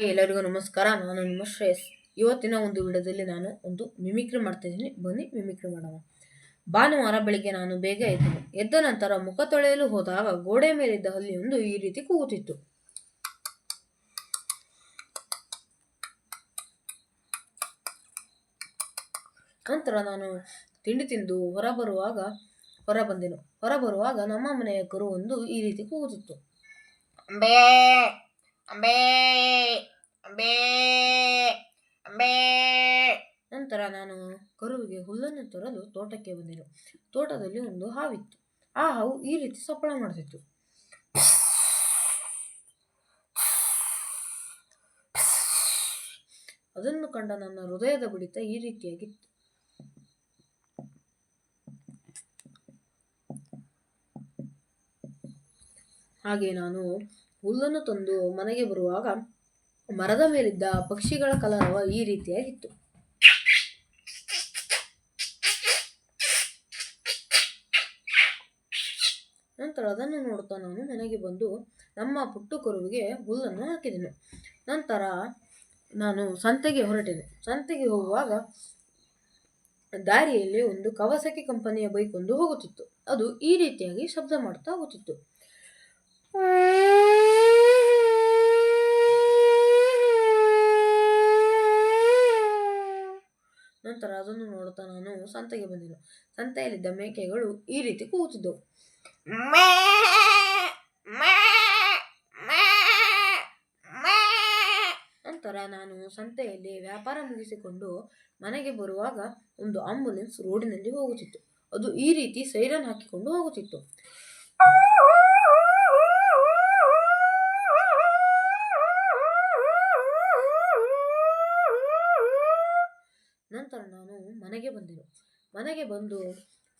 ಎಲ್ಲರಿಗೂ ನಮಸ್ಕಾರ, ನಾನು ನಿಮ್ಮ ಶ್ರೇಯಸ್. ಇವತ್ತಿನ ಒಂದು ವಿಡಿಯೋದಲ್ಲಿ ನಾನು ಒಂದು ಮಿಮಿಕ್ರಿ ಮಾಡ್ತಾ ಇದ್ದೀನಿ. ಬನ್ನಿ ಮಿಮಿಕ್ರಿ ಮಾಡೋಣ. ಭಾನುವಾರ ಬೆಳಿಗ್ಗೆ ನಾನು ಬೇಗ ಎದ್ದೆ, ಎದ್ದ ನಂತರ ಮುಖ ತೊಳೆಯಲು ಹೋದಾಗ ಗೋಡೆ ಮೇಲಿದ್ದ ಹಲ್ಲಿಯೊಂದು ಈ ರೀತಿ ಕೂಗುತ್ತಿತ್ತು. ನಂತರ ನಾನು ತಿಂಡಿ ತಿಂದು ಹೊರಬರುವಾಗ ಹೊರ ಬಂದೆನು ಹೊರಬರುವಾಗ ನಮ್ಮ ಮನೆಯ ಕರು ಒಂದು ಈ ರೀತಿ ಕೂಗುತ್ತಿತ್ತು. ಅಂಬೇ ಅಂಬೇ ಅಂಬೇ ನಂತರ ನಾನು ಕರುವಿಗೆ ಹುಲ್ಲನ್ನು ತರಲು ತೋಟಕ್ಕೆ ಬಂದೆನು. ತೋಟದಲ್ಲಿ ಒಂದು ಹಾವಿತ್ತು. ಆ ಹಾವು ಈ ರೀತಿ ಸಪ್ಪಳ ಮಾಡುತ್ತಿತ್ತು ಅದನ್ನು ಕಂಡ ನನ್ನ ಹೃದಯದ ಬಡಿತ ಈ ರೀತಿಯಾಗಿತ್ತು. ಹಾಗೆ ನಾನು ಹುಲ್ಲನ್ನು ತಂದು ಮನೆಗೆ ಬರುವಾಗ ಮರದ ಮೇಲಿದ್ದ ಪಕ್ಷಿಗಳ ಕಲರವ ಈ ರೀತಿಯಾಗಿತ್ತು. ನಂತರ ಅದನ್ನು ನೋಡ್ತಾ ನಾನು ಮನೆಗೆ ಬಂದು ನಮ್ಮ ಪುಟ್ಟು ಕರುವಿಗೆ ಹುಲ್ಲನ್ನು ಹಾಕಿದೆನು. ನಂತರ ನಾನು ಸಂತೆಗೆ ಹೊರಟೆನು. ಸಂತೆಗೆ ಹೋಗುವಾಗ ದಾರಿಯಲ್ಲಿ ಒಂದು ಕವಸಕಿ ಕಂಪನಿಯ ಬೈಕ್ ಒಂದು ಹೋಗುತ್ತಿತ್ತು. ಅದು ಈ ರೀತಿಯಾಗಿ ಶಬ್ದ ಮಾಡ್ತಾ ಹೋಗುತ್ತಿತ್ತು. ನಂತರ ಅದನ್ನು ನೋಡುತ್ತಾ ನಾನು ಸಂತೆಗೆ ಬಂದೆನು ಸಂತೆಯಲ್ಲಿದ್ದ ಮೇಕೆಗಳು ಈ ರೀತಿ ಕೂಗುತ್ತಿದ್ದವು ನಂತರ ನಾನು ಸಂತೆಯಲ್ಲಿ ವ್ಯಾಪಾರ ಮುಗಿಸಿಕೊಂಡು ಮನೆಗೆ ಬರುವಾಗ ಒಂದು ಆಂಬುಲೆನ್ಸ್ ರೋಡಿನಲ್ಲಿ ಹೋಗುತ್ತಿತ್ತು. ಅದು ಈ ರೀತಿ ಸೈರನ್ ಹಾಕಿಕೊಂಡು ಹೋಗುತ್ತಿತ್ತು. ನಂತರ ನಾನು ಮನೆಗೆ ಬಂದೆನು. ಮನೆಗೆ ಬಂದು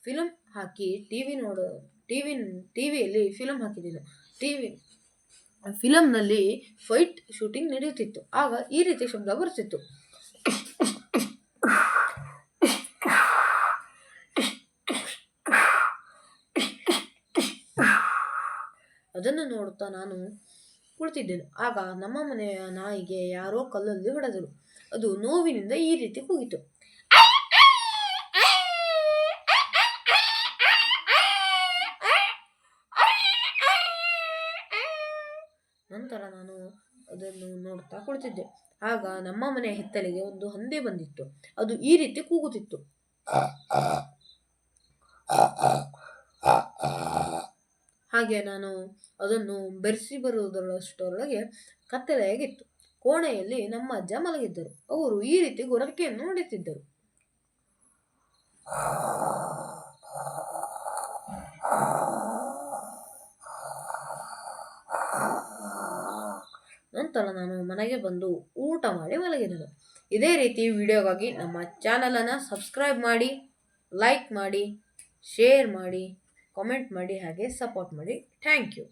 ಫಿಲಮ್ ಹಾಕಿ ಟಿ ವಿ ನೋಡೋ ಟಿ ವಿ ಟಿ ವಿಯಲ್ಲಿ ಫಿಲಮ್ ಹಾಕಿದ್ದೆನು ಟಿ ವಿ ಫಿಲಮ್ನಲ್ಲಿ ಫೈಟ್ ಶೂಟಿಂಗ್ ನಡೆಯುತ್ತಿತ್ತು. ಆಗ ಈ ರೀತಿ ಶಬ್ದ ಬರುತ್ತಿತ್ತು. ಅದನ್ನು ನೋಡುತ್ತಾ ನಾನು ಕುಳಿತಿದ್ದೆನು. ಆಗ ನಮ್ಮ ಮನೆಯ ನಾಯಿಗೆ ಯಾರೋ ಕಲ್ಲಲ್ಲಿ ಹೊಡೆದರು ಅದು ನೋವಿನಿಂದ ಈ ರೀತಿ ಕೂಗಿತು. ನಂತರ ನಾನು ಅದನ್ನು ನೋಡ್ತಾ ಕುಳಿತಿದ್ದೆ. ಆಗ ನಮ್ಮ ಮನೆಯ ಹಿತ್ತಲಿಗೆ ಒಂದು ಹಂದಿ ಬಂದಿತ್ತು. ಅದು ಈ ರೀತಿ ಕೂಗುತ್ತಿತ್ತು. ಹಾಗೆ ನಾನು ಅದನ್ನು ಬೆರೆಸಿ ಬರುವುದರಷ್ಟರೊಳಗೆ ಕತ್ತಲೆಯಾಗಿತ್ತು. ಕೋಣೆಯಲ್ಲಿ ನಮ್ಮ ಅಜ್ಜ ಮಲಗಿದ್ದರು. ಅವರು ಈ ರೀತಿ ಗೊರಕೆಯನ್ನು ಹೊಡೆಯುತ್ತಿದ್ದರು. ನಂತರ ನಾನು ಮನೆಗೆ ಬಂದು ಊಟ ಮಾಡಿ ಮಲಗಿದನು. ಇದೇ ರೀತಿ ವಿಡಿಯೋಗಾಗಿ ನಮ್ಮ ಚಾನಲನ್ನು ಸಬ್ಸ್ಕ್ರೈಬ್ ಮಾಡಿ, ಲೈಕ್ ಮಾಡಿ, ಶೇರ್ ಮಾಡಿ, ಕಾಮೆಂಟ್ ಮಾಡಿ, ಹಾಗೆ ಸಪೋರ್ಟ್ ಮಾಡಿ. Thank you.